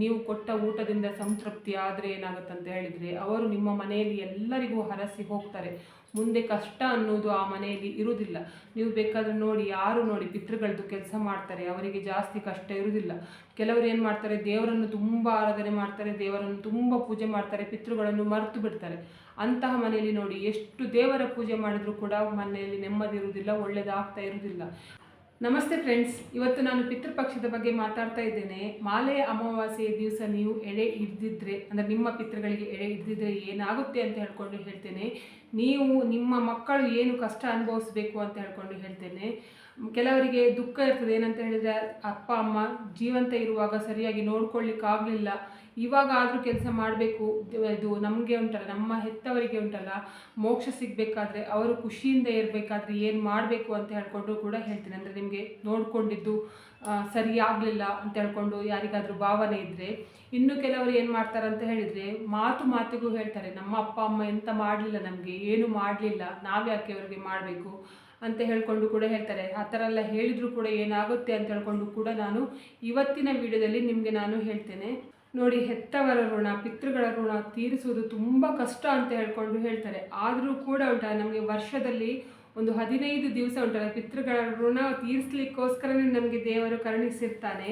ನೀವು ಕೊಟ್ಟ ಊಟದಿಂದ ಸಂತೃಪ್ತಿ ಆದರೆ ಏನಾಗುತ್ತಂತ ಹೇಳಿದರೆ ಅವರು ನಿಮ್ಮ ಮನೆಯಲ್ಲಿ ಎಲ್ಲರಿಗೂ ಹರಸಿ ಹೋಗ್ತಾರೆ. ಮುಂದೆ ಕಷ್ಟ ಅನ್ನೋದು ಆ ಮನೆಯಲ್ಲಿ ಇರುವುದಿಲ್ಲ. ನೀವು ಬೇಕಾದರೂ ನೋಡಿ, ಯಾರು ನೋಡಿ ಪಿತೃಗಳದ್ದು ಕೆಲಸ ಮಾಡ್ತಾರೆ, ಅವರಿಗೆ ಜಾಸ್ತಿ ಕಷ್ಟ ಇರುವುದಿಲ್ಲ. ಕೆಲವರು ಏನು ಮಾಡ್ತಾರೆ, ದೇವರನ್ನು ತುಂಬ ಆರಾಧನೆ ಮಾಡ್ತಾರೆ, ದೇವರನ್ನು ತುಂಬ ಪೂಜೆ ಮಾಡ್ತಾರೆ, ಪಿತೃಗಳನ್ನು ಮರೆತು ಬಿಡ್ತಾರೆ. ಅಂತಹ ಮನೆಯಲ್ಲಿ ನೋಡಿ ಎಷ್ಟು ದೇವರ ಪೂಜೆ ಮಾಡಿದರೂ ಕೂಡ ಮನೆಯಲ್ಲಿ ನೆಮ್ಮದಿ ಇರುವುದಿಲ್ಲ ಒಳ್ಳೆಯದಾಗ್ತಾ ಇರುವುದಿಲ್ಲ. ನಮಸ್ತೆ ಫ್ರೆಂಡ್ಸ್ ಇವತ್ತು ನಾನು ಪಿತೃಪಕ್ಷದ ಬಗ್ಗೆ ಮಾತಾಡ್ತಾ ಇದ್ದೇನೆ. ಮಾಲೆಯ ಅಮಾವಾಸ್ಯೆಯ ದಿವಸ ನೀವು ಎಡೆ ಹಿಡಿದಿದ್ರೆ, ಅಂದರೆ ನಿಮ್ಮ ಪಿತೃಗಳಿಗೆ ಎಡೆ ಹಿಡಿದಿದ್ರೆ ಏನಾಗುತ್ತೆ ಅಂತ ಹೇಳ್ಕೊಂಡು ಹೇಳ್ತೇನೆ. ನೀವು ನಿಮ್ಮ ಮಕ್ಕಳು ಏನು ಕಷ್ಟ ಅನುಭವಿಸ್ಬೇಕು ಅಂತ ಹೇಳ್ಕೊಂಡು ಹೇಳ್ತೇನೆ. ಕೆಲವರಿಗೆ ದುಃಖ ಇರ್ತದೆ. ಏನಂತ ಹೇಳಿದರೆ, ಅಪ್ಪ, ಅಮ್ಮ ಜೀವಂತ ಇರುವಾಗ ಸರಿಯಾಗಿ ನೋಡ್ಕೊಳ್ಳಿಕ್ಕಾಗಲಿಲ್ಲ ಇವಾಗ ಆದರೂ ಕೆಲಸ ಮಾಡಬೇಕು, ಇದು ನಮಗೆ ಉಂಟಲ್ಲ, ನಮ್ಮ ಹೆತ್ತವರಿಗೆ ಉಂಟಲ್ಲ, ಮೋಕ್ಷ ಸಿಗಬೇಕಾದ್ರೆ ಅವರು ಖುಷಿಯಿಂದ ಇರಬೇಕಾದ್ರೆ ಏನು ಮಾಡಬೇಕು ಅಂತ ಹೇಳ್ಕೊಂಡು ಕೂಡ ಹೇಳ್ತೀನಿ. ಅಂದರೆ ನಿಮಗೆ ನೋಡಿಕೊಂಡಿದ್ದು ಸರಿಯಾಗಲಿಲ್ಲ ಅಂತ ಹೇಳ್ಕೊಂಡು ಯಾರಿಗಾದರೂ ಭಾವನೆ ಇದ್ದರೆ ಇನ್ನು ಕೆಲವರು ಏನು ಮಾಡ್ತಾರೆ ಅಂತ ಹೇಳಿದರೆ ಮಾತು ಮಾತಿಗೂ ಹೇಳ್ತಾರೆ, ನಮ್ಮ ಅಪ್ಪ, ಅಮ್ಮ ಎಂತ ಮಾಡಲಿಲ್ಲ ನಮಗೆ, ಏನು ಮಾಡಲಿಲ್ಲ ನಾವ್ಯಾಕೆ ಅವರಿಗೆ ಮಾಡಬೇಕು ಅಂತ ಹೇಳ್ಕೊಂಡು ಕೂಡ ಹೇಳ್ತಾರೆ. ಆ ಥರ ಎಲ್ಲ ಹೇಳಿದರೂ ಕೂಡ ಏನಾಗುತ್ತೆ ಅಂತ ಹೇಳ್ಕೊಂಡು ಕೂಡ ನಾನು ಇವತ್ತಿನ ವಿಡಿಯೋದಲ್ಲಿ ನಿಮಗೆ ನಾನು ಹೇಳ್ತೇನೆ. ನೋಡಿ ಹೆತ್ತವರ ಋಣ, ಪಿತೃಗಳ ಋಣ ತೀರಿಸುವುದು ತುಂಬ ಕಷ್ಟ ಅಂತ ಹೇಳ್ಕೊಂಡು ಹೇಳ್ತಾರೆ. ಆದರೂ ಕೂಡ ಉಂಟ, ನಮಗೆ ವರ್ಷದಲ್ಲಿ ಒಂದು ಹದಿನೈದು ದಿವಸ ಉಂಟಲ್ಲ, ಪಿತೃಗಳ ಋಣ ತೀರಿಸ್ಲಿಕ್ಕೋಸ್ಕರನೇ ನಮಗೆ ದೇವರು ಕರುಣಿಸಿರ್ತಾನೆ.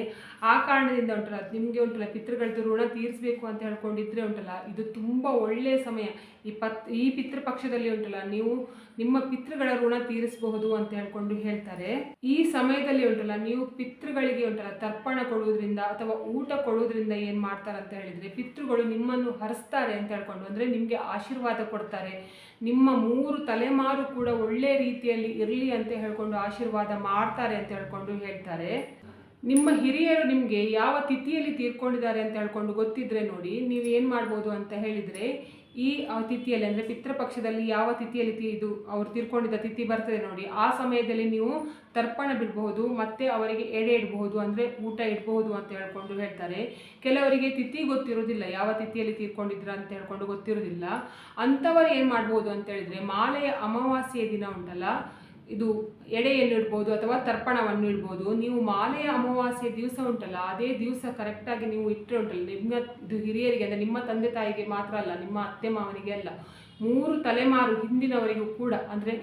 ಆ ಕಾರಣದಿಂದ ಉಂಟಲ್ಲ, ನಿಮಗೆ ಉಂಟಲ್ಲ, ಪಿತೃಗಳದ್ದು ಋಣ ತೀರಿಸಬೇಕು ಅಂತ ಹೇಳ್ಕೊಂಡಿದ್ರೆ ಉಂಟಲ್ಲ, ಇದು ತುಂಬ ಒಳ್ಳೆಯ ಸಮಯ. ಈ ಪತ್, ಈ ಪಿತೃಪಕ್ಷದಲ್ಲಿ ಉಂಟಲ್ಲ, ನೀವು ನಿಮ್ಮ ಪಿತೃಗಳ ಋಣ ತೀರಿಸಬಹುದು ಅಂತ ಹೇಳ್ಕೊಂಡು ಹೇಳ್ತಾರೆ. ಈ ಸಮಯದಲ್ಲಿ ಉಂಟಲ್ಲ, ನೀವು ಪಿತೃಗಳಿಗೆ ಉಂಟಲ್ಲ, ತರ್ಪಣ ಕೊಡುವುದರಿಂದ ಅಥವಾ ಊಟ ಕೊಡುವುದರಿಂದ ಏನು ಮಾಡ್ತಾರೆ ಅಂತ ಹೇಳಿದರೆ, ಪಿತೃಗಳು ನಿಮ್ಮನ್ನು ಹರಿಸ್ತಾರೆ ಅಂತ ಹೇಳ್ಕೊಂಡು, ಅಂದರೆ ನಿಮಗೆ ಆಶೀರ್ವಾದ ಕೊಡ್ತಾರೆ. ನಿಮ್ಮ ಮೂರು ತಲೆಮಾರು ಕೂಡ ಒಳ್ಳೆ ರೀತಿಯಲ್ಲಿ ಇರಲಿ ಅಂತ ಹೇಳ್ಕೊಂಡು ಆಶೀರ್ವಾದ ಮಾಡ್ತಾರೆ ಅಂತ ಹೇಳ್ಕೊಂಡು ಹೇಳ್ತಾರೆ. ನಿಮ್ಮ ಹಿರಿಯರು ನಿಮಗೆ ಯಾವ ತಿಥಿಯಲ್ಲಿ ತೀರ್ಕೊಂಡಿದ್ದಾರೆ ಅಂತ ಹೇಳ್ಕೊಂಡು ಗೊತ್ತಿದ್ರೆ ನೋಡಿ, ನೀವು ಏನು ಮಾಡ್ಬೋದು ಅಂತ ಹೇಳಿದರೆ ಈ ತಿಥಿಯಲ್ಲಿ ಅಂದರೆ ಪಿತೃಪಕ್ಷದಲ್ಲಿ ಯಾವ ತಿಥಿಯಲ್ಲಿ ಇದು ಅವರು ತೀರ್ಕೊಂಡಿದ್ದ ತಿಥಿ ಬರ್ತದೆ ನೋಡಿ. ಆ ಸಮಯದಲ್ಲಿ ನೀವು ತರ್ಪಣ ಬಿಡಬಹುದು, ಮತ್ತೆ ಅವರಿಗೆ ಎಡೆ ಇಡಬಹುದು, ಅಂದರೆ ಊಟ ಇಡಬಹುದು ಅಂತ ಹೇಳ್ಕೊಂಡು ಹೇಳ್ತಾರೆ. ಕೆಲವರಿಗೆ ತಿಥಿ ಗೊತ್ತಿರೋದಿಲ್ಲ ಯಾವ ತಿಥಿಯಲ್ಲಿ ತೀರ್ಕೊಂಡಿದ್ರ ಅಂತ ಹೇಳ್ಕೊಂಡು ಗೊತ್ತಿರೋದಿಲ್ಲ ಅಂಥವರು ಏನು ಮಾಡ್ಬೋದು ಅಂತ ಹೇಳಿದ್ರೆ, ಮಾಲೆಯ ಅಮಾವಾಸ್ಯೆಯ ದಿನ ಉಂಟಲ್ಲ ಇದು ಎಡೆಯನ್ನು ಇಡ್ಬೋದು ಅಥವಾ ತರ್ಪಣವನ್ನು ಇಡ್ಬೋದು ನೀವು ಮಾಲೆಯ ಅಮಾವಾಸ್ಯೆ ದಿವಸ ಉಂಟಲ್ಲ, ಅದೇ ದಿವಸ ಕರೆಕ್ಟಾಗಿ ನೀವು ಇಟ್ಟರೆ ಉಂಟಲ್ಲ. ನಿಮ್ಮ ಹಿರಿಯರಿಗೆ ಅಂದರೆ ನಿಮ್ಮ ತಂದೆ ತಾಯಿಗೆ ಮಾತ್ರ ಅಲ್ಲ, ನಿಮ್ಮ ಅತ್ತೆ ಮಾವನಿಗೆ ಅಲ್ಲ. ಮೂರು ತಲೆಮಾರು ಹಿಂದಿನವರಿಗೂ ಕೂಡ ಅಂದರೆ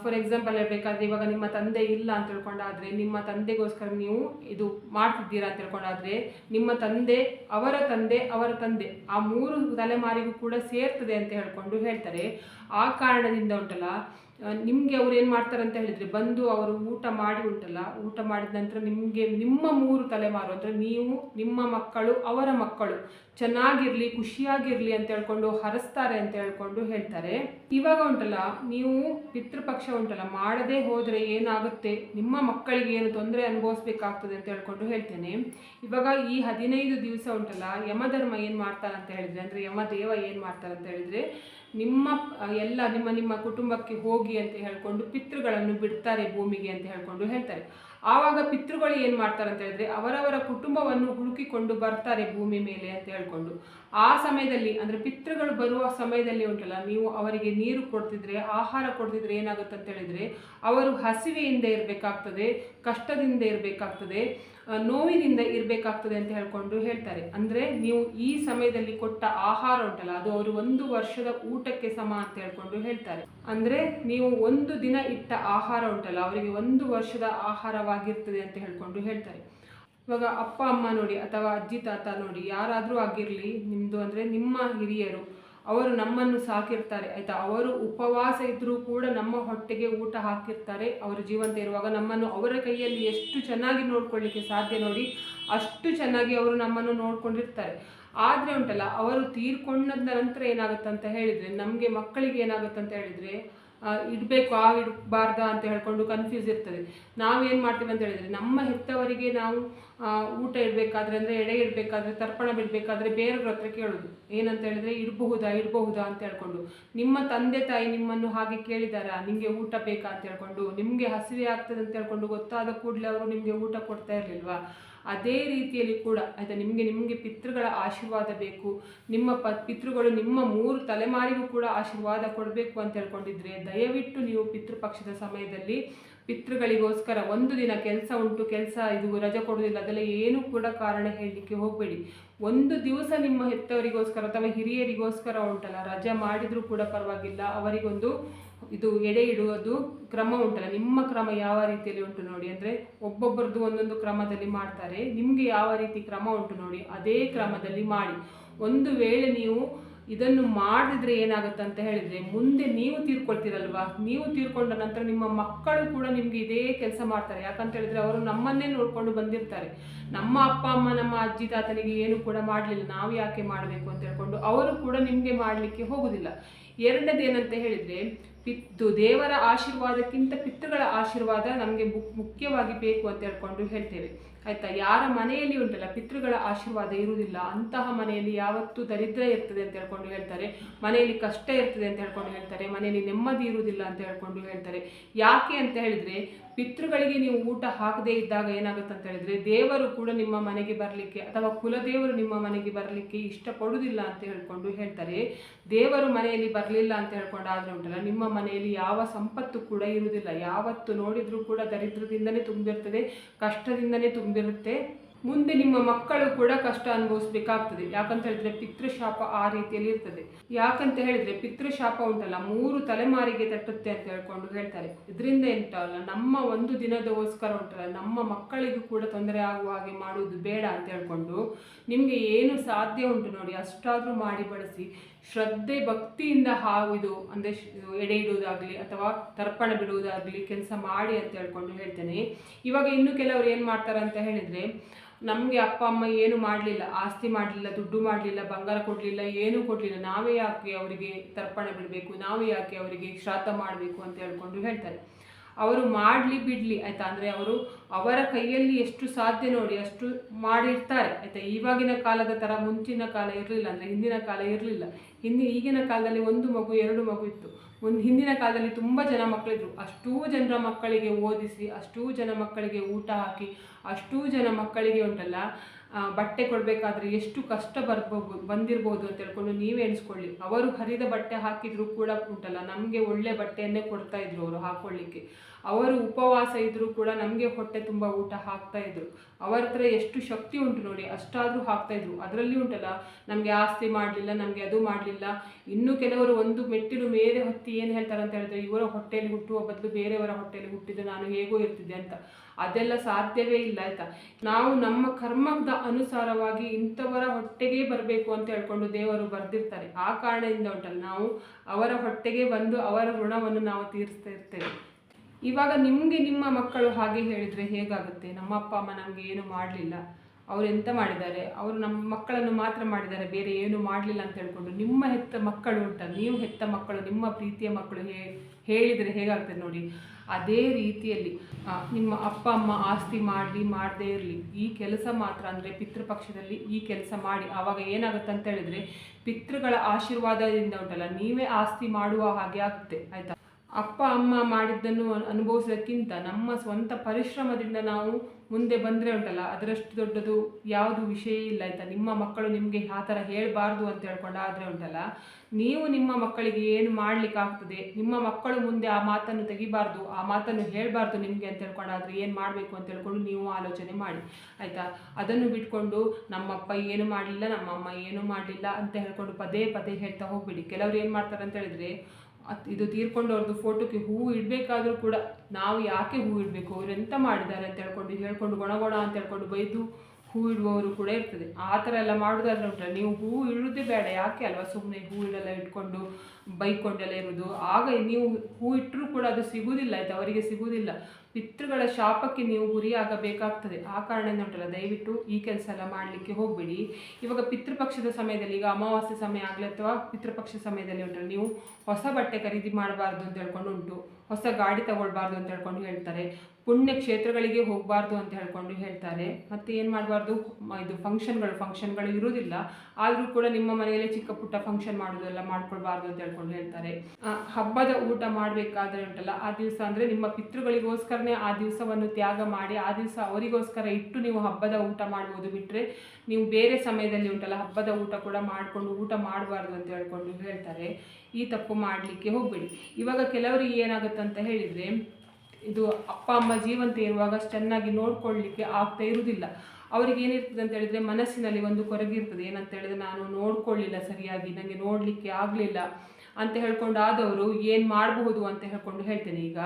ಫಾರ್ ಎಕ್ಸಾಂಪಲ್ ಹೇಳಬೇಕಾದ್ರೆ ಇವಾಗ ನಿಮ್ಮ ತಂದೆ ಇಲ್ಲ ಅಂತ ಹೇಳ್ಕೊಂಡಾದರೆ ನಿಮ್ಮ ತಂದೆಗೋಸ್ಕರ ನೀವು ಇದು ಮಾಡ್ತಿದ್ದೀರಾ ಅಂತ ಹೇಳ್ಕೊಂಡಾದರೆ ನಿಮ್ಮ ತಂದೆ ಅವರ ತಂದೆ ಅವರ ತಂದೆ ಆ ಮೂರು ತಲೆಮಾರಿಗೂ ಕೂಡ ಸೇರ್ತದೆ ಅಂತ ಹೇಳ್ಕೊಂಡು ಹೇಳ್ತಾರೆ. ಆ ಕಾರಣದಿಂದ ಉಂಟಲ್ಲ ನಿಮಗೆ ಅವ್ರು ಏನು ಅಂತ ಹೇಳಿದರೆ ಬಂದು ಅವರು ಊಟ ಮಾಡಿ ಉಂಟಲ್ಲ, ಊಟ ಮಾಡಿದ ನಂತರ ನಿಮಗೆ ನಿಮ್ಮ ಮೂರು ತಲೆಮಾರು, ಅಂದರೆ ನೀವು, ನಿಮ್ಮ ಮಕ್ಕಳು, ಅವರ ಮಕ್ಕಳು ಚೆನ್ನಾಗಿರಲಿ, ಖುಷಿಯಾಗಿರಲಿ ಅಂತ ಹೇಳ್ಕೊಂಡು ಹರಸ್ತಾರೆ ಅಂತ ಹೇಳ್ಕೊಂಡು ಹೇಳ್ತಾರೆ. ಇವಾಗ ಉಂಟಲ್ಲ, ನೀವು ಪಿತೃಪಕ್ಷ ಉಂಟಲ್ಲ, ಮಾಡದೇ ಹೋದರೆ ಏನಾಗುತ್ತೆ, ನಿಮ್ಮ ಮಕ್ಕಳಿಗೆ ಏನು ತೊಂದರೆ ಅನುಭವಿಸ್ಬೇಕಾಗ್ತದೆ ಅಂತ ಹೇಳ್ಕೊಂಡು ಹೇಳ್ತೇನೆ. ಇವಾಗ ಈ ಹದಿನೈದು ದಿವಸ ಉಂಟಲ್ಲ, ಯಮಧರ್ಮ ಏನು ಮಾಡ್ತಾರೆ ಅಂತ ಹೇಳಿದರೆ, ಅಂದರೆ ಯಮದೇವ ಏನು ಮಾಡ್ತಾರೆ ಅಂತ ಹೇಳಿದರೆ ನಿಮ್ಮ ಎಲ್ಲ ನಿಮ್ಮ ನಿಮ್ಮ ಕುಟುಂಬಕ್ಕೆ ಹೋಗಿ ಅಂತ ಹೇಳ್ಕೊಂಡು ಪಿತೃಗಳನ್ನು ಬಿಡ್ತಾರೆ ಭೂಮಿಗೆ ಅಂತ ಹೇಳ್ಕೊಂಡು ಹೇಳ್ತಾರೆ. ಆವಾಗ ಪಿತೃಗಳು ಏನು ಮಾಡ್ತಾರೆ ಅಂತ ಹೇಳಿದ್ರೆ ಅವರವರ ಕುಟುಂಬವನ್ನು ಹುಡುಕಿಕೊಂಡು ಬರ್ತಾರೆ ಭೂಮಿ ಮೇಲೆ ಅಂತ ಹೇಳ್ಕೊಂಡು. ಆ ಸಮಯದಲ್ಲಿ ಅಂದರೆ ಪಿತೃಗಳು ಬರುವ ಸಮಯದಲ್ಲಿ ಉಂಟಲ್ಲ, ನೀವು ಅವರಿಗೆ ನೀರು ಕೊಡ್ತಿದ್ರೆ, ಆಹಾರ ಕೊಡ್ತಿದ್ರೆ ಏನಾಗುತ್ತೆ ಅಂತ ಹೇಳಿದ್ರೆ, ಅವರು ಹಸಿವೆಯಿಂದ ಇರಬೇಕಾಗ್ತದೆ, ಕಷ್ಟದಿಂದ ಇರಬೇಕಾಗ್ತದೆ ನೋವಿನಿಂದ ಇರಬೇಕಾಗ್ತದೆ ಅಂತ ಹೇಳ್ಕೊಂಡು ಹೇಳ್ತಾರೆ. ಅಂದರೆ ನೀವು ಈ ಸಮಯದಲ್ಲಿ ಕೊಟ್ಟ ಆಹಾರ ಉಂಟಲ್ಲ, ಅದು ಅವರು ಒಂದು ವರ್ಷದ ಊಟಕ್ಕೆ ಸಮ ಅಂತ ಹೇಳ್ಕೊಂಡು ಹೇಳ್ತಾರೆ. ಅಂದರೆ ನೀವು ಒಂದು ದಿನ ಇಟ್ಟ ಆಹಾರ ಉಂಟಲ್ಲ, ಅವರಿಗೆ ಒಂದು ವರ್ಷದ ಆಹಾರವಾಗಿರ್ತದೆ ಅಂತ ಹೇಳ್ಕೊಂಡು ಹೇಳ್ತಾರೆ. ಇವಾಗ ಅಪ್ಪ, ಅಮ್ಮ ನೋಡಿ ಅಥವಾ ಅಜ್ಜಿ, ತಾತ ನೋಡಿ ಯಾರಾದರೂ ಆಗಿರಲಿ ನಿಮ್ಮದು ಅಂದರೆ ನಿಮ್ಮ ಹಿರಿಯರು, ಅವರು ನಮ್ಮನ್ನು ಸಾಕಿರ್ತಾರೆ, ಆಯಿತಾ? ಅವರು ಉಪವಾಸ ಇದ್ದರೂ ಕೂಡ ನಮ್ಮ ಹೊಟ್ಟೆಗೆ ಊಟ ಹಾಕಿರ್ತಾರೆ, ಅವರು ಜೀವಂತ ಇರುವಾಗ ನಮ್ಮನ್ನು ಅವರ ಕೈಯಲ್ಲಿ ಎಷ್ಟು ಚೆನ್ನಾಗಿ ನೋಡ್ಕೊಳ್ಳಿಕ್ಕೆ ಸಾಧ್ಯ ನೋಡಿ ಅಷ್ಟು ಚೆನ್ನಾಗಿ ಅವರು ನಮ್ಮನ್ನು ನೋಡ್ಕೊಂಡಿರ್ತಾರೆ. ಆದರೆ ಉಂಟಲ್ಲ, ಅವರು ತೀರ್ಕೊಂಡ ನಂತರ ಏನಾಗುತ್ತೆ ಅಂತ ಹೇಳಿದರೆ, ನಮಗೆ ಮಕ್ಕಳಿಗೆ ಏನಾಗುತ್ತೆ ಅಂತ ಹೇಳಿದರೆ ಇಡಬೇಕು, ಆ ಇಡಬಾರ್ದ ಅಂತ ಹೇಳ್ಕೊಂಡು ಕನ್ಫ್ಯೂಸ್ ಇರ್ತದೆ. ನಾವೇನು ಮಾಡ್ತೀವಿ ಅಂತ ಹೇಳಿದರೆ, ನಮ್ಮ ಹೆತ್ತವರಿಗೆ ನಾವು ಊಟ ಇಡಬೇಕಾದ್ರೆ ಅಂದರೆ ಎಡೆ ಇಡಬೇಕಾದ್ರೆ, ತರ್ಪಣ ಬಿಡಬೇಕಾದ್ರೆ ಬೇರೆಯವ್ರ ಹತ್ರ ಕೇಳೋದು. ಏನಂತ ಹೇಳಿದರೆ, ಇಡಬಹುದಾ ಇಡಬಹುದಾ ಅಂತ ಹೇಳ್ಕೊಂಡು. ನಿಮ್ಮ ತಂದೆ ತಾಯಿ ನಿಮ್ಮನ್ನು ಹಾಗೆ ಕೇಳಿದಾರಾ? ನಿಮಗೆ ಊಟ ಬೇಕಾ ಅಂತ ಹೇಳ್ಕೊಂಡು. ನಿಮಗೆ ಹಸಿವೆ ಆಗ್ತದೆ ಅಂತ ಹೇಳ್ಕೊಂಡು ಗೊತ್ತಾದ ಕೂಡಲೇ ಅವರು ನಿಮಗೆ ಊಟ ಕೊಡ್ತಾ ಇರಲಿಲ್ವಾ? ಅದೇ ರೀತಿಯಲ್ಲಿ ಕೂಡ ಆಯಿತಾ ನಿಮಗೆ ನಿಮಗೆ ಪಿತೃಗಳ ಆಶೀರ್ವಾದ ಬೇಕು, ನಿಮ್ಮ ಪ ಪಿತೃಗಳು ನಿಮ್ಮ ಮೂರು ತಲೆಮಾರಿಗೂ ಕೂಡ ಆಶೀರ್ವಾದ ಕೊಡಬೇಕು ಅಂತ ಹೇಳ್ಕೊಂಡಿದ್ರೆ ದಯವಿಟ್ಟು ನೀವು ಪಿತೃಪಕ್ಷದ ಸಮಯದಲ್ಲಿ ಪಿತೃಗಳಿಗೋಸ್ಕರ ಒಂದು ದಿನ ಕೆಲಸ ಉಂಟು, ಕೆಲಸ ಇದು ರಜೆ ಕೊಡೋದಿಲ್ಲ ಅದೆಲ್ಲ ಏನು ಕೂಡ ಕಾರಣ ಹೇಳಲಿಕ್ಕೆ ಹೋಗಬೇಡಿ. ಒಂದು ದಿವಸ ನಿಮ್ಮ ಹೆತ್ತವರಿಗೋಸ್ಕರ ಅಥವಾ ಹಿರಿಯರಿಗೋಸ್ಕರ ಉಂಟಲ್ಲ, ರಜೆ ಮಾಡಿದರೂ ಕೂಡ ಪರವಾಗಿಲ್ಲ, ಅವರಿಗೊಂದು ಇದು ಎಡೆ ಇಡುವುದು ಕ್ರಮ ಉಂಟಲ್ಲ, ನಿಮ್ಮ ಕ್ರಮ ಯಾವ ರೀತಿಯಲ್ಲಿ ಉಂಟು ನೋಡಿ, ಅಂದರೆ ಒಬ್ಬೊಬ್ಬರದ್ದು ಒಂದೊಂದು ಕ್ರಮದಲ್ಲಿ ಮಾಡ್ತಾರೆ, ನಿಮಗೆ ಯಾವ ರೀತಿ ಕ್ರಮ ಉಂಟು ನೋಡಿ, ಅದೇ ಕ್ರಮದಲ್ಲಿ ಮಾಡಿ. ಒಂದು ವೇಳೆ ನೀವು ಇದನ್ನು ಮಾಡಿದ್ರೆ ಏನಾಗುತ್ತೆ ಅಂತ ಹೇಳಿದ್ರೆ, ಮುಂದೆ ನೀವು ತೀರ್ಕೊಳ್ತೀರಲ್ವಾ? ನೀವು ತೀರ್ಕೊಂಡ ನಂತರ ನಿಮ್ಮ ಮಕ್ಕಳು ಕೂಡ ನಿಮ್ಗೆ ಇದೇ ಕೆಲಸ ಮಾಡ್ತಾರೆ. ಯಾಕಂತ ಹೇಳಿದ್ರೆ ಅವರು ನಮ್ಮನ್ನೇ ನೋಡ್ಕೊಂಡು ಬಂದಿರ್ತಾರೆ. ನಮ್ಮ ಅಪ್ಪ, ಅಮ್ಮ, ನಮ್ಮ ಅಜ್ಜಿ, ತಾತನಿಗೆ ಏನು ಕೂಡ ಮಾಡಲಿಲ್ಲ. ನಾವು ಯಾಕೆ ಮಾಡಬೇಕು ಅಂತ ಹೇಳ್ಕೊಂಡು ಅವರು ಕೂಡ ನಿಮಗೆ ಮಾಡಲಿಕ್ಕೆ ಹೋಗುದಿಲ್ಲ. ಎರಡನೇದು ಏನಂತ ಹೇಳಿದ್ರೆ ಪಿತ್ತು, ದೇವರ ಆಶೀರ್ವಾದಕ್ಕಿಂತ ಪಿತೃಗಳ ಆಶೀರ್ವಾದ ನಮಗೆ ಮುಖ್ಯವಾಗಿ ಬೇಕು ಅಂತ ಹೇಳ್ಕೊಂಡು ಹೇಳ್ತೇವೆ. ಆಯ್ತಾ? ಯಾರ ಮನೆಯಲ್ಲಿ ಉಂಟಲ್ಲ, ಪಿತೃಗಳ ಆಶೀರ್ವಾದ ಇರುವುದಿಲ್ಲ. ಅಂತಹ ಮನೆಯಲ್ಲಿ ಯಾವತ್ತೂ ದರಿದ್ರ ಇರ್ತದೆ ಅಂತ ಹೇಳ್ಕೊಂಡು ಹೇಳ್ತಾರೆ. ಮನೆಯಲ್ಲಿ ಕಷ್ಟ ಇರ್ತದೆ ಅಂತ ಹೇಳ್ಕೊಂಡು ಹೇಳ್ತಾರೆ. ಮನೆಯಲ್ಲಿ ನೆಮ್ಮದಿ ಇರುವುದಿಲ್ಲ ಅಂತ ಹೇಳ್ಕೊಂಡು ಹೇಳ್ತಾರೆ. ಯಾಕೆ ಅಂತ ಹೇಳಿದ್ರೆ ಪಿತೃಗಳಿಗೆ ನೀವು ಊಟ ಹಾಕದೇ ಇದ್ದಾಗ ಏನಾಗುತ್ತೆ ಅಂತ ಹೇಳಿದ್ರೆ, ದೇವರು ಕೂಡ ನಿಮ್ಮ ಮನೆಗೆ ಬರಲಿಕ್ಕೆ ಅಥವಾ ಕುಲದೇವರು ನಿಮ್ಮ ಮನೆಗೆ ಬರಲಿಕ್ಕೆ ಇಷ್ಟಪಡುವುದಿಲ್ಲ ಅಂತ ಹೇಳ್ಕೊಂಡು ಹೇಳ್ತಾರೆ. ದೇವರು ಮನೆಯಲ್ಲಿ ಬರಲಿಲ್ಲ ಅಂತ ಹೇಳ್ಕೊಂಡು ಆದ್ರೆ ಉಂಟಲ್ಲ, ನಿಮ್ಮ ಮನೆಯಲ್ಲಿ ಯಾವ ಸಂಪತ್ತು ಕೂಡ ಇರುವುದಿಲ್ಲ. ಯಾವತ್ತು ನೋಡಿದರೂ ಕೂಡ ದರಿದ್ರದಿಂದನೇ ತುಂಬಿರ್ತದೆ ಕಷ್ಟದಿಂದನೇ ತುಂಬಿರುತ್ತೆ. ಮುಂದೆ ನಿಮ್ಮ ಮಕ್ಕಳು ಕೂಡ ಕಷ್ಟ ಅನುಭವಿಸ್ಬೇಕಾಗ್ತದೆ. ಯಾಕಂತ ಹೇಳಿದ್ರೆ ಪಿತೃಶಾಪ ಆ ರೀತಿಯಲ್ಲಿ ಇರ್ತದೆ. ಯಾಕಂತ ಹೇಳಿದ್ರೆ ಪಿತೃಶಾಪ ಉಂಟಲ್ಲ, ಮೂರು ತಲೆಮಾರಿಗೆ ತಟ್ಟುತ್ತೆ ಅಂತ ಹೇಳ್ಕೊಂಡು ಹೇಳ್ತಾರೆ. ಇದರಿಂದ ಎಂಟಲ್ಲ ನಮ್ಮ ಒಂದು ದಿನದಗೋಸ್ಕರ ಉಂಟಲ್ಲ, ನಮ್ಮ ಮಕ್ಕಳಿಗೂ ಕೂಡ ತೊಂದರೆ ಆಗುವ ಹಾಗೆ ಮಾಡುವುದು ಬೇಡ ಅಂತ ಹೇಳ್ಕೊಂಡು ನಿಮಗೆ ಏನು ಸಾಧ್ಯ ಉಂಟು ನೋಡಿ, ಅಷ್ಟಾದರೂ ಮಾಡಿ ಬಳಸಿ. ಶ್ರದ್ಧೆ, ಭಕ್ತಿಯಿಂದ ಹಾವಿದು ಅಂದ್ರೆ ಎಡೆ ಇಡುವುದಾಗಲಿ ಅಥವಾ ತರ್ಪಣ ಬಿಡುವುದಾಗಲಿ ಕೆಲಸ ಮಾಡಿ ಅಂತ ಹೇಳ್ಕೊಂಡು ಹೇಳ್ತೇನೆ. ಇವಾಗ ಇನ್ನು ಕೆಲವರು ಏನು ಮಾಡ್ತಾರೆ ಅಂತ ಹೇಳಿದರೆ ನಮಗೆ ಅಪ್ಪ, ಅಮ್ಮ ಏನು ಮಾಡಲಿಲ್ಲ. ಆಸ್ತಿ ಮಾಡಲಿಲ್ಲ, ದುಡ್ಡು ಮಾಡಲಿಲ್ಲ, ಬಂಗಾರ ಕೊಡಲಿಲ್ಲ, ಏನೂ ಕೊಡಲಿಲ್ಲ. ನಾವೇ ಯಾಕೆ ಅವರಿಗೆ ತರ್ಪಣ ಬಿಡಬೇಕು? ನಾವೇ ಯಾಕೆ ಅವರಿಗೆ ಶ್ರಾದ್ದ ಮಾಡಬೇಕು ಅಂತ ಹೇಳ್ಕೊಂಡು ಹೇಳ್ತಾರೆ. ಅವರು ಮಾಡಲಿ ಬಿಡಲಿ, ಆಯ್ತಾ? ಅಂದರೆ ಅವರು ಅವರ ಕೈಯಲ್ಲಿ ಎಷ್ಟು ಸಾಧ್ಯ ನೋಡಿ ಅಷ್ಟು ಮಾಡಿರ್ತಾರೆ. ಆಯಿತಾ ಇವಾಗಿನ ಕಾಲದ ಥರ ಮುಂಚಿನ ಕಾಲ ಇರಲಿಲ್ಲ ಅಂದರೆ ಹಿಂದಿನ ಕಾಲ ಇರಲಿಲ್ಲ. ಹಿಂದಿ, ಈಗಿನ ಕಾಲದಲ್ಲಿ ಒಂದು ಮಗು, ಎರಡು ಮಗು ಇತ್ತು. ಒಂದು ಹಿಂದಿನ ಕಾಲದಲ್ಲಿ ತುಂಬ ಜನ ಮಕ್ಕಳಿದ್ರು ಅಷ್ಟೂ ಜನರ ಮಕ್ಕಳಿಗೆ ಓದಿಸಿ, ಅಷ್ಟೂ ಜನ ಮಕ್ಕಳಿಗೆ ಊಟ ಹಾಕಿ, ಅಷ್ಟೂ ಜನ ಮಕ್ಕಳಿಗೆ ಉಂಟಲ್ಲ ಬಟ್ಟೆ ಕೊಡಬೇಕಾದ್ರೆ ಎಷ್ಟು ಕಷ್ಟ ಬರ್ಬೋದು, ಬಂದಿರ್ಬೋದು ಅಂತ ಹೇಳ್ಕೊಂಡು ನೀವೇ ಎಣಿಸ್ಕೊಳ್ಳಿ. ಅವರು ಹರಿದ ಬಟ್ಟೆ ಹಾಕಿದ್ರು ಕೂಡ ಉಂಟಲ್ಲ, ನಮಗೆ ಒಳ್ಳೆ ಬಟ್ಟೆಯನ್ನೇ ಕೊಡ್ತಾ ಇದ್ರು ಅವರು ಹಾಕೊಳ್ಳಿಕ್ಕೆ. ಅವರು ಉಪವಾಸ ಇದ್ದರೂ ಕೂಡ ನಮಗೆ ಹೊಟ್ಟೆ ತುಂಬ ಊಟ ಹಾಕ್ತಾ ಇದ್ರು. ಅವರ ಹತ್ರ ಎಷ್ಟು ಶಕ್ತಿ ಉಂಟು ನೋಡಿ, ಅಷ್ಟಾದರೂ ಹಾಕ್ತಾ ಇದ್ರು. ಅದರಲ್ಲಿ ಉಂಟಲ್ಲ, ನಮಗೆ ಆಸ್ತಿ ಮಾಡಲಿಲ್ಲ, ನಮಗೆ ಅದು ಮಾಡಲಿಲ್ಲ. ಇನ್ನು ಕೆಲವರು ಒಂದು ಮೆಟ್ಟಿಲು ಮೇಲೆ ಹೊತ್ತಿ ಏನು ಹೇಳ್ತಾರೆ ಅಂತ ಹೇಳಿದ್ರೆ, ಇವರ ಹೊಟ್ಟೆಯಲ್ಲಿ ಹುಟ್ಟುವ ಬದಲು ಬೇರೆಯವರ ಹೊಟ್ಟೆಯಲ್ಲಿ ಹುಟ್ಟಿದ್ದು ನಾನು ಹೇಗೋ ಇರ್ತಿದ್ದೆ ಅಂತ. ಅದೆಲ್ಲ ಸಾಧ್ಯವೇ ಇಲ್ಲ, ಆಯ್ತಾ? ನಾವು ನಮ್ಮ ಕರ್ಮದ ಅನುಸಾರವಾಗಿ ಇಂಥವರ ಹೊಟ್ಟೆಗೆ ಬರಬೇಕು ಅಂತ ಹೇಳ್ಕೊಂಡು ದೇವರು ಬರೆದಿರ್ತಾರೆ. ಆ ಕಾರಣದಿಂದ ಉಂಟಲ್ಲ, ನಾವು ಅವರ ಹೊಟ್ಟೆಗೆ ಬಂದು ಅವರ ಋಣವನ್ನು ನಾವು ತೀರಿಸ್ತಾ ಇರ್ತೇವೆ. ಇವಾಗ ನಿಮಗೆ ನಿಮ್ಮ ಮಕ್ಕಳು ಹಾಗೆ ಹೇಳಿದರೆ ಹೇಗಾಗುತ್ತೆ? ನಮ್ಮ ಅಪ್ಪ, ಅಮ್ಮ ನಮಗೆ ಏನು ಮಾಡಲಿಲ್ಲ. ಅವರು ಎಂತ ಮಾಡಿದ್ದಾರೆ? ಅವರು ನಮ್ಮ ಮಕ್ಕಳನ್ನು ಮಾತ್ರ ಮಾಡಿದ್ದಾರೆ, ಬೇರೆ ಏನು ಮಾಡಲಿಲ್ಲ ಅಂತ ಹೇಳ್ಕೊಂಡು ನಿಮ್ಮ ಹೆತ್ತ ಮಕ್ಕಳು ಉಂಟ ನೀವು ಹೆತ್ತ ಮಕ್ಕಳು, ನಿಮ್ಮ ಪ್ರೀತಿಯ ಮಕ್ಕಳು ಹೇ, ಹೇಳಿದರೆ ಹೇಗಾಗ್ತದೆ ನೋಡಿ? ಅದೇ ರೀತಿಯಲ್ಲಿ ನಿಮ್ಮ ಅಪ್ಪ, ಅಮ್ಮ ಆಸ್ತಿ ಮಾಡಲಿ, ಮಾಡದೇ ಇರಲಿ. ಈ ಕೆಲಸ ಮಾತ್ರ ಅಂದರೆ ಪಿತೃಪಕ್ಷದಲ್ಲಿ ಈ ಕೆಲಸ ಮಾಡಿ, ಆವಾಗ ಏನಾಗುತ್ತೆ ಅಂತ ಹೇಳಿದರೆ ಪಿತೃಗಳ ಆಶೀರ್ವಾದದಿಂದ ಉಂಟಲ್ಲ, ನೀವೇ ಆಸ್ತಿ ಮಾಡುವ ಹಾಗೆ ಆಗುತ್ತೆ, ಆಯಿತಾ? ಅಪ್ಪ, ಅಮ್ಮ ಮಾಡಿದ್ದನ್ನು ಅನುಭವಿಸೋದಕ್ಕಿಂತ ನಮ್ಮ ಸ್ವಂತ ಪರಿಶ್ರಮದಿಂದ ನಾವು ಮುಂದೆ ಬಂದರೆ ಉಂಟಲ್ಲ, ಅದರಷ್ಟು ದೊಡ್ಡದು ಯಾವುದು ವಿಷಯ ಇಲ್ಲ ಆಯಿತಾ? ನಿಮ್ಮ ಮಕ್ಕಳು ನಿಮಗೆ ಆ ಥರ ಹೇಳಬಾರ್ದು ಅಂತ ಹೇಳ್ಕೊಂಡು ಆದರೆ ಉಂಟಲ್ಲ, ನೀವು ನಿಮ್ಮ ಮಕ್ಕಳಿಗೆ ಏನು ಮಾಡಲಿಕ್ಕೆ ಆಗ್ತದೆ? ನಿಮ್ಮ ಮಕ್ಕಳು ಮುಂದೆ ಆ ಮಾತನ್ನು ತೆಗಿಬಾರ್ದು, ಆ ಮಾತನ್ನು ಹೇಳಬಾರ್ದು ನಿಮಗೆ ಅಂತ ಹೇಳ್ಕೊಂಡಾದ್ರೆ ಏನು ಮಾಡಬೇಕು ಅಂತ ಹೇಳ್ಕೊಂಡು ನೀವು ಆಲೋಚನೆ ಮಾಡಿ, ಆಯಿತಾ? ಅದನ್ನು ಬಿಟ್ಕೊಂಡು ನಮ್ಮಪ್ಪ ಏನು ಮಾಡಲಿಲ್ಲ ನಮ್ಮ ಅಮ್ಮ ಏನು ಮಾಡಲಿಲ್ಲ ಅಂತ ಹೇಳ್ಕೊಂಡು ಪದೇ ಪದೇ ಹೇಳ್ತಾ ಹೋಗ್ಬಿಡಿ. ಕೆಲವರು ಏನು ಮಾಡ್ತಾರೆ ಅಂತ ಹೇಳಿದ್ರೆ ಇದು ತೀರ್ಕೊಂಡವ್ರದ್ದು ಫೋಟೋಕ್ಕೆ ಹೂವು ಇಡಬೇಕಾದ್ರೂ ಕೂಡ ನಾವು ಯಾಕೆ ಹೂ ಇಡಬೇಕು? ಎಂತ ಮಾಡಿದ್ದಾರೆ ಅಂತ ಹೇಳ್ಕೊಂಡು ಹೇಳ್ಕೊಂಡು ಗೊಣಗೊಣ ಅಂತ ಹೇಳ್ಕೊಂಡು ಬೈದು ಹೂ ಇಡುವವರು ಕೂಡ ಇರ್ತದೆ. ಆ ಥರ ಎಲ್ಲ ಮಾಡೋದಾದ್ರೆ ಉಂಟಲ್ಲ, ನೀವು ಹೂ ಇಡೋದೇ ಬೇಡ. ಯಾಕೆ ಅಲ್ವಾ ಸುಮ್ಮನೆ ಹೂವು ಇಡಲ್ಲ ಇಟ್ಕೊಂಡು ಬೈಕೊಂಡೆಲ್ಲ ಇರುವುದು ಆಗ ನೀವು ಹೂ ಇಟ್ಟರೂ ಕೂಡ ಅದು ಸಿಗುವುದಿಲ್ಲ ಆಯ್ತು? ಅವರಿಗೆ ಸಿಗುವುದಿಲ್ಲ ಪಿತೃಗಳ ಶಾಪಕ್ಕೆ ನೀವು ಗುರಿಯಾಗಬೇಕಾಗ್ತದೆ. ಆ ಕಾರಣದಿಂದ ಉಂಟಲ್ಲ ದಯವಿಟ್ಟು ಈ ಕೆಲಸ ಎಲ್ಲ ಮಾಡಲಿಕ್ಕೆ ಹೋಗಬೇಡಿ. ಇವಾಗ ಪಿತೃಪಕ್ಷದ ಸಮಯದಲ್ಲಿ ಈಗ ಅಮಾವಾಸ್ಯೆ ಸಮಯ ಆಗಲಿ ಅಥವಾ ಪಿತೃಪಕ್ಷ ಸಮಯದಲ್ಲಿ ಉಂಟಲ್ಲ, ನೀವು ಹೊಸ ಬಟ್ಟೆ ಖರೀದಿ ಮಾಡಬಾರ್ದು ಅಂತ ಹೇಳ್ಕೊಂಡು ಉಂಟು. ಹೊಸ ಗಾಡಿ ತಗೊಳ್ಬಾರ್ದು ಅಂತ ಹೇಳ್ಕೊಂಡು ಹೇಳ್ತಾರೆ. ಪುಣ್ಯ ಕ್ಷೇತ್ರಗಳಿಗೆ ಹೋಗಬಾರ್ದು ಅಂತ ಹೇಳ್ಕೊಂಡು ಹೇಳ್ತಾರೆ. ಮತ್ತು ಏನು ಮಾಡಬಾರ್ದು? ಇದು ಫಂಕ್ಷನ್ಗಳು ಫಂಕ್ಷನ್ಗಳು ಇರುವುದಿಲ್ಲ. ಆದರೂ ಕೂಡ ನಿಮ್ಮ ಮನೆಯಲ್ಲಿ ಚಿಕ್ಕ ಪುಟ್ಟ ಫಂಕ್ಷನ್ ಮಾಡೋದೆಲ್ಲ ಮಾಡ್ಕೊಳ್ಬಾರ್ದು ಅಂತ ಹೇಳ್ಕೊಂಡು ಹೇಳ್ತಾರೆ ಹಬ್ಬದ ಊಟ ಮಾಡಬೇಕಾದ್ರೆ ಉಂಟಲ್ಲ, ಆ ದಿವಸ ಅಂದರೆ ನಿಮ್ಮ ಪಿತೃಗಳಿಗೋಸ್ಕರನೇ ಆ ದಿವಸವನ್ನು ತ್ಯಾಗ ಮಾಡಿ, ಆ ದಿವಸ ಅವರಿಗೋಸ್ಕರ ಇಟ್ಟು ನೀವು ಹಬ್ಬದ ಊಟ ಮಾಡ್ಬೋದು ಬಿಟ್ಟರೆ ನೀವು ಬೇರೆ ಸಮಯದಲ್ಲಿ ಉಂಟಲ್ಲ, ಹಬ್ಬದ ಊಟ ಕೂಡ ಮಾಡಿಕೊಂಡು, ಊಟ ಮಾಡಬಾರ್ದು ಅಂತ ಹೇಳ್ಕೊಂಡು ಹೇಳ್ತಾರೆ. ಈ ತಪ್ಪು ಮಾಡಲಿಕ್ಕೆ ಹೋಗಬೇಡಿ. ಇವಾಗ ಕೆಲವರಿಗೆ ಏನಾಗುತ್ತೆ ಅಂತ ಹೇಳಿದರೆ, ಇದು ಅಪ್ಪ, ಅಮ್ಮ ಜೀವಂತ ಇರುವಾಗ ಚೆನ್ನಾಗಿ ನೋಡ್ಕೊಳ್ಳಿಕ್ಕೆ ಆಗ್ತಾ ಇರುವುದಿಲ್ಲ. ಅವ್ರಿಗೆ ಏನಿರ್ತದೆ ಅಂತ ಹೇಳಿದ್ರೆ ಮನಸ್ಸಿನಲ್ಲಿ ಒಂದು ಕೊರಗಿರ್ತದೆ. ಏನಂತ ಹೇಳಿದ್ರೆ, ನಾನು ನೋಡ್ಕೊಳ್ಳಿಲ್ಲ ಸರಿಯಾಗಿ ನನಗೆ ನೋಡಲಿಕ್ಕೆ ಆಗಲಿಲ್ಲ. ಅಂತ ಹೇಳ್ಕೊಂಡು ಆದವರು ಏನು ಮಾಡಬಹುದು ಅಂತ ಹೇಳ್ಕೊಂಡು ಹೇಳ್ತೇನೆ ಈಗ.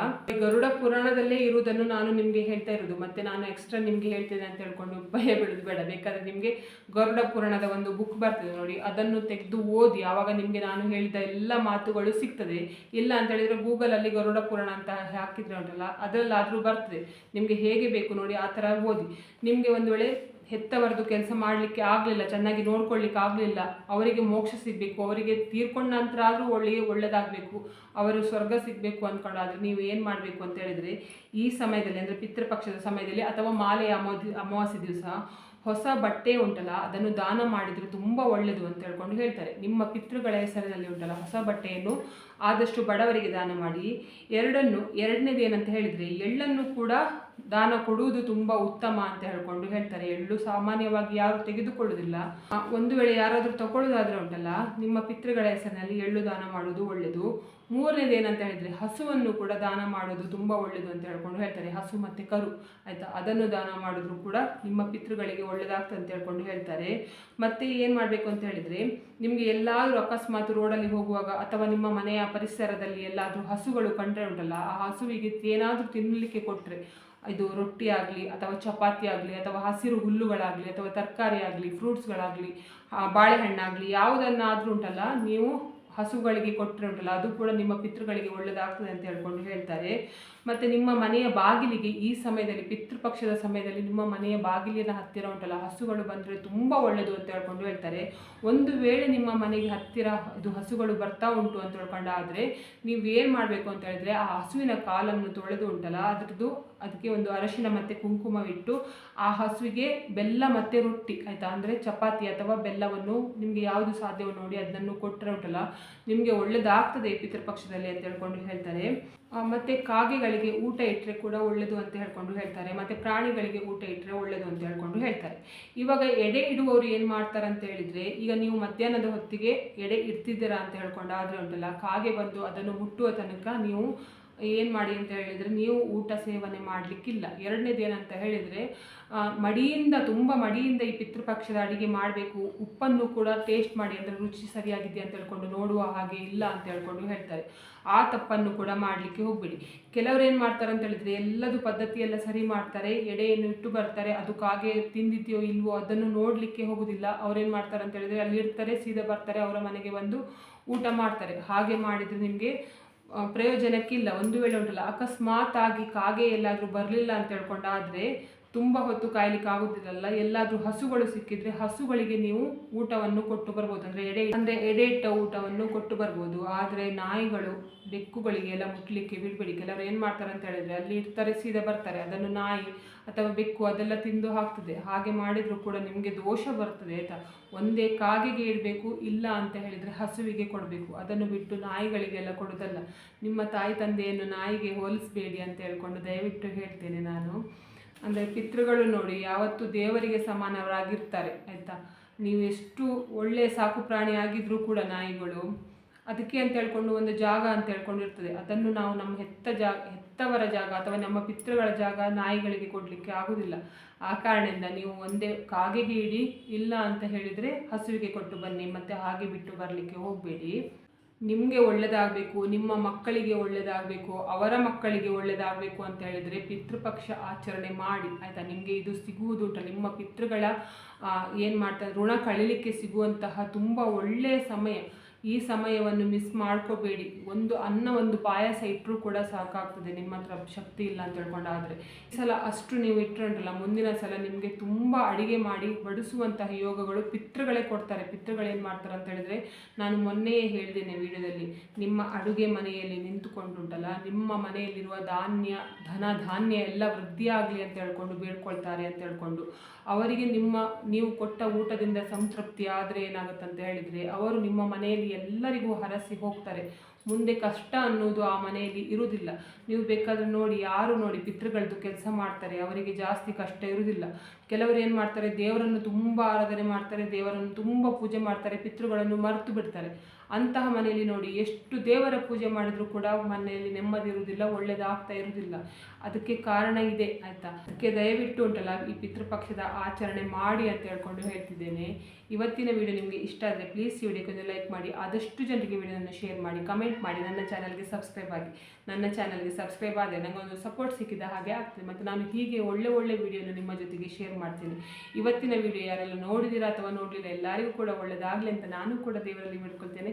ಗರುಡ ಪುರಾಣದಲ್ಲೇ ಇರುವುದನ್ನು ನಾನು ನಿಮಗೆ ಹೇಳ್ತಾ ಇರೋದು ಮತ್ತೆ ನಾನು ಎಕ್ಸ್ಟ್ರಾ ನಿಮಗೆ ಹೇಳ್ತೇನೆ ಅಂತ ಹೇಳ್ಕೊಂಡು ಭಯ ಬೀಳೋದು ಬೇಡ. ಬೇಕಾದ್ರೆ ನಿಮಗೆ ಗರುಡ ಪುರಾಣದ ಒಂದು ಬುಕ್ ಬರ್ತದೆ ನೋಡಿ. ಅದನ್ನು ತೆಗೆದು ಓದಿ ಆವಾಗ ನಿಮಗೆ ನಾನು ಹೇಳಿದ ಎಲ್ಲ ಮಾತುಗಳು ಸಿಗ್ತದೆ. ಇಲ್ಲ ಅಂತ ಹೇಳಿದ್ರೆ ಗೂಗಲಲ್ಲಿ ಗರುಡ ಪುರಾಣ ಅಂತ ಹಾಕಿದ್ರೆ ಉಂಟಲ್ಲ, ಅದರಲ್ಲಾದರೂ ಬರ್ತದೆ. ನಿಮಗೆ ಹೇಗೆ ಬೇಕು ನೋಡಿ ಆ ಥರ ಓದಿ. ನಿಮಗೆ ಒಂದು ವೇಳೆ ಹೆತ್ತವರದು ಕೆಲಸ ಮಾಡಲಿಕ್ಕೆ ಆಗಲಿಲ್ಲ, ಚೆನ್ನಾಗಿ ನೋಡ್ಕೊಳ್ಳಿಕ್ಕೆ ಆಗಲಿಲ್ಲ. ಅವರಿಗೆ ಮೋಕ್ಷ ಸಿಗಬೇಕು, ಅವರಿಗೆ ತೀರ್ಕೊಂಡ ನಂತರ ಆದರೂ ಒಳ್ಳೆಯ ಒಳ್ಳೆಯದಾಗಬೇಕು ಅವರು ಸ್ವರ್ಗ ಸಿಗಬೇಕು ಅಂದ್ಕೊಂಡಾದ್ರೆ ನೀವು ಏನು ಮಾಡಬೇಕು ಅಂತ ಹೇಳಿದರೆ, ಈ ಸಮಯದಲ್ಲಿ ಅಂದರೆ ಪಿತೃಪಕ್ಷದ ಸಮಯದಲ್ಲಿ ಅಥವಾ ಮಾಲೆ ಅಮಾವಾಸ್ಯೆ ಅಮಾವಾಸ್ಯೆ ದಿವಸ ಹೊಸ ಬಟ್ಟೆ ಉಂಟಲ್ಲ, ಅದನ್ನು ದಾನ ಮಾಡಿದರೆ ತುಂಬ ಒಳ್ಳೆಯದು ಅಂತ ಹೇಳ್ಕೊಂಡು ಹೇಳ್ತಾರೆ. ನಿಮ್ಮ ಪಿತೃಗಳ ಹೆಸರಿನಲ್ಲಿ ಉಂಟಲ್ಲ ಹೊಸ ಬಟ್ಟೆಯನ್ನು ಆದಷ್ಟು ಬಡವರಿಗೆ ದಾನ ಮಾಡಿ, ಎರಡನ್ನು ಎರಡನೇದು ಏನಂತ ಹೇಳಿದರೆ ಎಳ್ಳನ್ನು ಕೂಡ ದಾನ ಕೊಡುವುದು ತುಂಬ ಉತ್ತಮ ಅಂತ ಹೇಳ್ಕೊಂಡು ಹೇಳ್ತಾರೆ. ಎಳ್ಳು ಸಾಮಾನ್ಯವಾಗಿ ಯಾರು ತೆಗೆದುಕೊಳ್ಳುವುದಿಲ್ಲ. ಒಂದು ವೇಳೆ ಯಾರಾದರೂ ತಗೊಳ್ಳೋದಾದ್ರೆ ಉಂಟಲ್ಲ, ನಿಮ್ಮ ಪಿತೃಗಳ ಹೆಸರಿನಲ್ಲಿ ಎಳ್ಳು ದಾನ ಮಾಡೋದು ಒಳ್ಳೆಯದು. ಮೂರನೇದು ಏನಂತ ಹೇಳಿದರೆ ಹಸುವನ್ನು ಕೂಡ ದಾನ ಮಾಡೋದು ತುಂಬ ಒಳ್ಳೆಯದು ಅಂತ ಹೇಳ್ಕೊಂಡು ಹೇಳ್ತಾರೆ. ಹಸು ಮತ್ತು ಕರು, ಆಯಿತಾ? ಅದನ್ನು ದಾನ ಮಾಡಿದ್ರು ಕೂಡ ನಿಮ್ಮ ಪಿತೃಗಳಿಗೆ ಒಳ್ಳೆಯದಾಗ್ತದೆ ಅಂತ ಹೇಳ್ಕೊಂಡು ಹೇಳ್ತಾರೆ. ಮತ್ತು ಏನು ಮಾಡಬೇಕು ಅಂತ ಹೇಳಿದರೆ, ನಿಮಗೆ ಎಲ್ಲಾದರೂ ಅಕಸ್ಮಾತ್ ರೋಡಲ್ಲಿ ಹೋಗುವಾಗ ಅಥವಾ ನಿಮ್ಮ ಮನೆಯ ಪರಿಸರದಲ್ಲಿ ಎಲ್ಲಾದರೂ ಹಸುಗಳು ಕಂಡ್ರೆ ಉಂಟಲ್ಲ, ಆ ಹಸುವಿಗೆ ಏನಾದರೂ ತಿನ್ನಲಿಕ್ಕೆ ಕೊಟ್ಟರೆ ಇದು ರೊಟ್ಟಿ ಆಗಲಿ ಅಥವಾ ಚಪಾತಿ ಆಗಲಿ ಅಥವಾ ಹಸಿರು ಹುಲ್ಲುಗಳಾಗಲಿ ಅಥವಾ ತರಕಾರಿ ಆಗಲಿ ಫ್ರೂಟ್ಸ್ಗಳಾಗಲಿ ಬಾಳೆಹಣ್ಣಾಗಲಿ ಯಾವುದನ್ನಾದರೂ ಉಂಟಲ್ಲ, ನೀವು ಹಸುಗಳಿಗೆ ಕೊಟ್ಟರೆ ಉಂಟಲ್ಲ, ಅದು ಕೂಡ ನಿಮ್ಮ ಪಿತೃಗಳಿಗೆ ಒಳ್ಳೆಯದಾಗ್ತದೆ ಅಂತ ಹೇಳ್ಕೊಂಡು ಹೇಳ್ತಾರೆ. ಮತ್ತು ನಿಮ್ಮ ಮನೆಯ ಬಾಗಿಲಿಗೆ ಈ ಸಮಯದಲ್ಲಿ, ಪಿತೃಪಕ್ಷದ ಸಮಯದಲ್ಲಿ ನಿಮ್ಮ ಮನೆಯ ಬಾಗಿಲಿನ ಹತ್ತಿರ ಉಂಟಲ್ಲ, ಹಸುಗಳು ಬಂದರೆ ತುಂಬ ಒಳ್ಳೆಯದು ಅಂತ ಹೇಳ್ಕೊಂಡು ಹೇಳ್ತಾರೆ. ಒಂದು ವೇಳೆ ನಿಮ್ಮ ಮನೆಗೆ ಹತ್ತಿರ ಇದು ಹಸುಗಳು ಬರ್ತಾ ಉಂಟು ಅಂತ ಹೇಳ್ಕೊಂಡಾದರೆ ನೀವು ಏನು ಮಾಡಬೇಕು ಅಂತ ಹೇಳಿದ್ರೆ, ಆ ಹಸುವಿನ ಕಾಲನ್ನು ತೊಳೆದು ಉಂಟಲ್ಲ, ಅದರದ್ದು ಅದಕ್ಕೆ ಒಂದು ಅರಶಿನ ಮತ್ತು ಕುಂಕುಮವಿಟ್ಟು, ಆ ಹಸುವಿಗೆ ಬೆಲ್ಲ ಮತ್ತು ರೊಟ್ಟಿ, ಆಯಿತಾ? ಅಂದರೆ ಚಪಾತಿ ಅಥವಾ ಬೆಲ್ಲವನ್ನು ನಿಮಗೆ ಯಾವುದು ಸಾಧ್ಯವೋ ನೋಡಿ, ಅದನ್ನು ಕೊಟ್ಟರೆ ಉಂಟಲ್ಲ, ನಿಮಗೆ ಒಳ್ಳೆಯದಾಗ್ತದೆ ಪಿತೃಪಕ್ಷದಲ್ಲಿ ಅಂತ ಹೇಳ್ಕೊಂಡು ಹೇಳ್ತಾರೆ. ಮತ್ತೆ ಕಾಗೆಗಳಿಗೆ ಊಟ ಇಟ್ಟರೆ ಕೂಡ ಒಳ್ಳೆಯದು ಅಂತ ಹೇಳ್ಕೊಂಡು ಹೇಳ್ತಾರೆ, ಮತ್ತು ಪ್ರಾಣಿಗಳಿಗೆ ಊಟ ಇಟ್ಟರೆ ಒಳ್ಳೆಯದು ಅಂತ ಹೇಳ್ಕೊಂಡು ಹೇಳ್ತಾರೆ. ಇವಾಗ ಎಡೆ ಇಡುವವರು ಏನು ಮಾಡ್ತಾರೆ ಅಂತ ಹೇಳಿದರೆ, ಈಗ ನೀವು ಮಧ್ಯಾಹ್ನದ ಹೊತ್ತಿಗೆ ಎಡೆ ಇಡ್ತಿದ್ದೀರಾ ಅಂತ ಹೇಳ್ಕೊಂಡು ಆದರೆ ಉಂಟಲ್ಲ, ಕಾಗೆ ಬಂದು ಅದನ್ನು ಮುಟ್ಟುವ ತನಕ ನೀವು ಏನು ಮಾಡಿ ಅಂತ ಹೇಳಿದರೆ ನೀವು ಊಟ ಸೇವನೆ ಮಾಡಲಿಕ್ಕಿಲ್ಲ. ಎರಡನೇದು ಏನಂತ ಹೇಳಿದರೆ ಮಡಿಯಿಂದ, ತುಂಬ ಮಡಿಯಿಂದ ಈ ಪಿತೃಪಕ್ಷದ ಅಡಿಗೆ ಮಾಡಬೇಕು. ಉಪ್ಪನ್ನು ಕೂಡ ಟೇಸ್ಟ್ ಮಾಡಿ, ಅಂದರೆ ರುಚಿ ಸರಿಯಾಗಿದೆ ಅಂತ ಹೇಳ್ಕೊಂಡು ನೋಡುವ ಹಾಗೆ ಇಲ್ಲ ಅಂತ ಹೇಳ್ಕೊಂಡು ಹೇಳ್ತಾರೆ. ಆ ತಪ್ಪನ್ನು ಕೂಡ ಮಾಡಲಿಕ್ಕೆ ಹೋಗಬೇಡಿ. ಕೆಲವರು ಏನು ಮಾಡ್ತಾರೆ ಅಂತ ಹೇಳಿದರೆ, ಎಲ್ಲದು ಪದ್ಧತಿಯೆಲ್ಲ ಸರಿ ಮಾಡ್ತಾರೆ, ಎಡೆಯನ್ನು ಇಟ್ಟು ಬರ್ತಾರೆ, ಅದು ಕಾಗೆ ತಿಂದಿದೆಯೋ ಇಲ್ವೋ ಅದನ್ನು ನೋಡಲಿಕ್ಕೆ ಹೋಗುದಿಲ್ಲ. ಅವ್ರೇನು ಮಾಡ್ತಾರೆ ಅಂತ ಹೇಳಿದರೆ, ಅಲ್ಲಿ ಇರ್ತಾರೆ, ಸೀದಾ ಬರ್ತಾರೆ, ಅವರ ಮನೆಗೆ ಬಂದು ಊಟ ಮಾಡ್ತಾರೆ. ಹಾಗೆ ಮಾಡಿದರೆ ನಿಮಗೆ ಪ್ರಯೋಜನಕ್ಕಿಲ್ಲ. ಒಂದು ವೇಳೆ ಉಂಟಲ್ಲ ಅಕಸ್ಮಾತ್ ಆಗಿ ಕಾಗೆ ಎಲ್ಲಾದರೂ ಬರಲಿಲ್ಲ ಅಂತ ಹೇಳ್ಕೊಂಡಾದರೆ ತುಂಬ ಹೊತ್ತು ಕಾಯ್ಲಿಕ್ಕೆ ಆಗುತ್ತಿರಲ್ಲ ಎಲ್ಲಾದರೂ ಹಸುಗಳು ಸಿಕ್ಕಿದ್ರೆ ಹಸುಗಳಿಗೆ ನೀವು ಊಟವನ್ನು ಕೊಟ್ಟು ಬರ್ಬೋದು. ಅಂದರೆ ಎಡೆ ಅಂದರೆ ಎಡೆ ಇಟ್ಟ ಊಟವನ್ನು ಕೊಟ್ಟು ಬರ್ಬೋದು. ಆದರೆ ನಾಯಿಗಳು ಬೆಕ್ಕುಗಳಿಗೆ ಎಲ್ಲ ಮುಟ್ಲಿಕ್ಕೆ ಬಿಡಬೇಡಿ ಕೆಲವರು ಏನು ಮಾಡ್ತಾರೆ ಅಂತ ಹೇಳಿದ್ರೆ ಅಲ್ಲಿ ಇರ್ತಾರೆ, ಸೀದಾ ಬರ್ತಾರೆ. ಅದನ್ನು ನಾಯಿ ಅಥವಾ ಬೆಕ್ಕು ಅದೆಲ್ಲ ತಿಂದು ಹಾಕ್ತದೆ. ಹಾಗೆ ಮಾಡಿದರೂ ಕೂಡ ನಿಮಗೆ ದೋಷ ಬರ್ತದೆ, ಆಯಿತಾ? ಒಂದೇ ಕಾಗೆಗೆ ಇಡಬೇಕು, ಇಲ್ಲ ಅಂತ ಹೇಳಿದರೆ ಹಸುವಿಗೆ ಕೊಡಬೇಕು. ಅದನ್ನು ಬಿಟ್ಟು ನಾಯಿಗಳಿಗೆಲ್ಲ ಕೊಡೋದಲ್ಲ. ನಿಮ್ಮ ತಾಯಿ ತಂದೆಯನ್ನು ನಾಯಿಗೆ ಹೋಲಿಸಬೇಡಿ ಅಂತ ಹೇಳ್ಕೊಂಡು ದಯವಿಟ್ಟು ಹೇಳ್ತೇನೆ ನಾನು. ಅಂದರೆ ಪಿತೃಗಳು ನೋಡಿ, ಯಾವತ್ತು ದೇವರಿಗೆ ಸಮಾನವರಾಗಿರ್ತಾರೆ ಆಯಿತಾ? ನೀವು ಎಷ್ಟು ಒಳ್ಳೆಯ ಸಾಕು ಪ್ರಾಣಿ ಆಗಿದ್ರೂ ಕೂಡ ನಾಯಿಗಳು, ಅದಕ್ಕೆ ಅಂತ ಹೇಳ್ಕೊಂಡು ಒಂದು ಜಾಗ ಅಂತ ಹೇಳ್ಕೊಂಡಿರ್ತದೆ ಅದನ್ನು ನಾವು ನಮ್ಮ ಹೆತ್ತ ಜಾಗ, ಹೆತ್ತವರ ಜಾಗ ಅಥವಾ ನಮ್ಮ ಪಿತೃಗಳ ಜಾಗ ನಾಯಿಗಳಿಗೆ ಕೊಡಲಿಕ್ಕೆ ಆಗುವುದಿಲ್ಲ ಆ ಕಾರಣದಿಂದ ನೀವು ಒಂದೇ ಕಾಗೆಗೆ ಇಡಿ, ಇಲ್ಲ ಅಂತ ಹೇಳಿದರೆ ಹಸುವಿಗೆ ಕೊಟ್ಟು ಬನ್ನಿ, ಮತ್ತು ಹಾಗೆ ಬಿಟ್ಟು ಬರಲಿಕ್ಕೆ ಹೋಗಬೇಡಿ. ನಿಮಗೆ ಒಳ್ಳೆಯದಾಗಬೇಕು ನಿಮ್ಮ ಮಕ್ಕಳಿಗೆ ಒಳ್ಳೆಯದಾಗಬೇಕು ಅವರ ಮಕ್ಕಳಿಗೆ ಒಳ್ಳೆಯದಾಗಬೇಕು ಅಂತ ಹೇಳಿದರೆ ಪಿತೃಪಕ್ಷ ಆಚರಣೆ ಮಾಡಿ, ಆಯಿತಾ? ನಿಮಗೆ ಇದು ಸಿಗುವುದು ಉಂಟು ನಿಮ್ಮ ಪಿತೃಗಳ ಏನು ಮಾಡ್ತಾರೆ ಋಣ ಕಳೀಲಿಕ್ಕೆ ಸಿಗುವಂತಹ ತುಂಬ ಒಳ್ಳೆಯ ಸಮಯ. ಈ ಸಮಯವನ್ನು ಮಿಸ್ ಮಾಡ್ಕೋಬೇಡಿ. ಒಂದು ಅನ್ನ, ಒಂದು ಪಾಯಸ ಇಟ್ಟರೂ ಕೂಡ ಸಾಕಾಗ್ತದೆ. ನಿಮ್ಮ ಹತ್ರ ಶಕ್ತಿ ಇಲ್ಲ ಅಂತ ಹೇಳ್ಕೊಂಡಾದರೆ ಈ ಸಲ ಅಷ್ಟು ನೀವು ಇಟ್ಟರುಂಟಲ್ಲ ಮುಂದಿನ ಸಲ ನಿಮಗೆ ತುಂಬ ಅಡಿಗೆ ಮಾಡಿ ಬಡಿಸುವಂತಹ ಯೋಗಗಳು ಪಿತೃಗಳೇ ಕೊಡ್ತಾರೆ. ಪಿತೃಗಳೇನು ಮಾಡ್ತಾರೆ ಅಂತ ಹೇಳಿದ್ರೆ, ನಾನು ಮೊನ್ನೆಯೇ ಹೇಳಿದ್ದೇನೆ ವಿಡಿಯೋದಲ್ಲಿ, ನಿಮ್ಮ ಅಡುಗೆ ಮನೆಯಲ್ಲಿ ನಿಂತುಕೊಂಡುಂಟಲ್ಲ ನಿಮ್ಮ ಮನೆಯಲ್ಲಿರುವ ಧಾನ್ಯ, ಧನ, ಧಾನ್ಯ ಎಲ್ಲ ವೃದ್ಧಿಯಾಗಲಿ ಅಂತ ಹೇಳ್ಕೊಂಡು ಬೇಡ್ಕೊಳ್ತಾರೆ ಅಂತ ಹೇಳ್ಕೊಂಡು, ಅವರಿಗೆ ನಿಮ್ಮ, ನೀವು ಕೊಟ್ಟ ಊಟದಿಂದ ಸಂತೃಪ್ತಿ ಆದರೆ ಏನಾಗುತ್ತೆ ಹೇಳಿದರೆ, ಅವರು ನಿಮ್ಮ ಮನೆಯಲ್ಲಿ ಎಲ್ಲರಿಗೂ ಹರಸಿ ಹೋಗ್ತಾರೆ. ಮುಂದೆ ಕಷ್ಟ ಅನ್ನೋದು ಆ ಮನೆಯಲ್ಲಿ ಇರುವುದಿಲ್ಲ. ನೀವು ಬೇಕಾದ್ರೆ ನೋಡಿ, ಯಾರು ನೋಡಿ ಪಿತೃಗಳದ್ದು ಕೆಲಸ ಮಾಡ್ತಾರೆ, ಅವರಿಗೆ ಜಾಸ್ತಿ ಕಷ್ಟ ಇರುವುದಿಲ್ಲ. ಕೆಲವರು ಏನು ಮಾಡ್ತಾರೆ, ದೇವರನ್ನು ತುಂಬ ಆರಾಧನೆ ಮಾಡ್ತಾರೆ, ದೇವರನ್ನು ತುಂಬ ಪೂಜೆ ಮಾಡ್ತಾರೆ, ಪಿತೃಗಳನ್ನು ಮರೆತು ಬಿಡ್ತಾರೆ. ಅಂತಹ ಮನೆಯಲ್ಲಿ ನೋಡಿ ಎಷ್ಟು ದೇವರ ಪೂಜೆ ಮಾಡಿದರೂ ಕೂಡ ಮನೆಯಲ್ಲಿ ನೆಮ್ಮದಿ ಇರುವುದಿಲ್ಲ ಒಳ್ಳೆಯದಾಗ್ತಾ ಇರುವುದಿಲ್ಲ. ಅದಕ್ಕೆ ಕಾರಣ ಇದೆ, ಆಯಿತಾ? ಅದಕ್ಕೆ ದಯವಿಟ್ಟು ಉಂಟಲ್ಲ, ಈ ಪಿತೃಪಕ್ಷದ ಆಚರಣೆ ಮಾಡಿ ಅಂತ ಹೇಳ್ಕೊಂಡು ಹೇಳ್ತಿದ್ದೇನೆ. ಇವತ್ತಿನ ವಿಡಿಯೋ ನಿಮಗೆ ಇಷ್ಟ ಆದರೆ ಪ್ಲೀಸ್ ಈ ವಿಡಿಯೋಕ್ಕೆ ಲೈಕ್ ಮಾಡಿ, ಆದಷ್ಟು ಜನರಿಗೆ ವಿಡಿಯೋನ ಶೇರ್ ಮಾಡಿ ಕಮೆಂಟ್ ಮಾಡಿ, ನನ್ನ ಚಾನಲ್ಗೆ ಸಬ್ಸ್ಕ್ರೈಬ್ ಆಗಿ. ನನ್ನ ಚಾನಲ್ಗೆ ಸಬ್ಸ್ಕ್ರೈಬ್ ಆದರೆ ನನಗೊಂದು ಸಪೋರ್ಟ್ ಸಿಕ್ಕಿದ ಹಾಗೆ ಆಗ್ತದೆ. ಮತ್ತು ನಾನು ಹೀಗೆ ಒಳ್ಳೆ ಒಳ್ಳೆ ವಿಡಿಯೋನ ನಿಮ್ಮ ಜೊತೆಗೆ ಶೇರ್ ಮಾಡ್ತೀನಿ. ಇವತ್ತಿನ ವಿಡಿಯೋ ಯಾರೆಲ್ಲ ನೋಡಿದ್ದೀರಾ ಅಥವಾ ನೋಡಲಿಲ್ಲ, ಎಲ್ಲರಿಗೂ ಕೂಡ ಒಳ್ಳೆಯದಾಗಲಿ ಅಂತ ನಾನು ಕೂಡ ದೇವರಲ್ಲಿ ಬಿಡ್ಕೊಳ್ತೇನೆ.